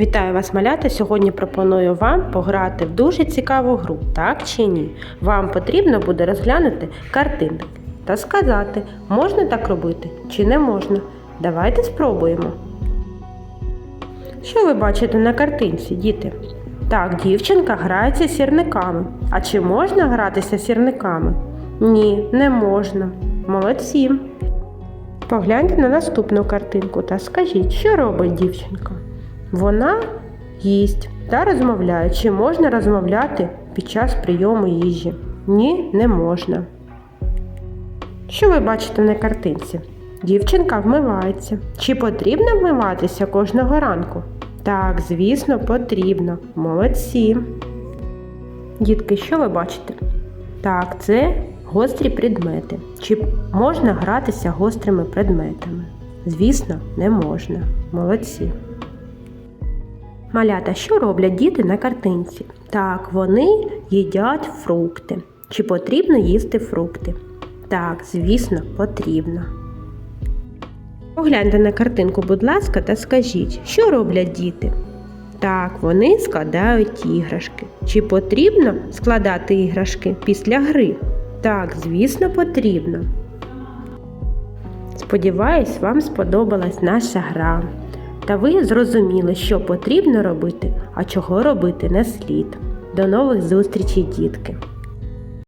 Вітаю вас, малята! Сьогодні пропоную вам пограти в дуже цікаву гру, так чи ні? Вам потрібно буде розглянути картинки та сказати, можна так робити чи не можна. Давайте спробуємо. Що ви бачите на картинці, діти? Так, дівчинка грається сірниками. А чи можна гратися сірниками? Ні, не можна. Молодці. Погляньте на наступну картинку та скажіть, що робить дівчинка? Вона їсть та розмовляє. Чи можна розмовляти під час прийому їжі? Ні, не можна. Що ви бачите на картинці? Дівчинка вмивається. Чи потрібно вмиватися кожного ранку? Так, звісно, потрібно. Молодці. Дітки, що ви бачите? Так, це гострі предмети. Чи можна гратися гострими предметами? Звісно, не можна. Молодці. Малята, що роблять діти на картинці? Так, вони їдять фрукти. Чи потрібно їсти фрукти? Так, звісно, потрібно. Погляньте на картинку, будь ласка, та скажіть, що роблять діти? Так, вони складають іграшки. Чи потрібно складати іграшки після гри? Так, звісно, потрібно. Сподіваюсь, вам сподобалась наша гра. Та ви зрозуміли, що потрібно робити, а чого робити не слід. До нових зустрічей, дітки!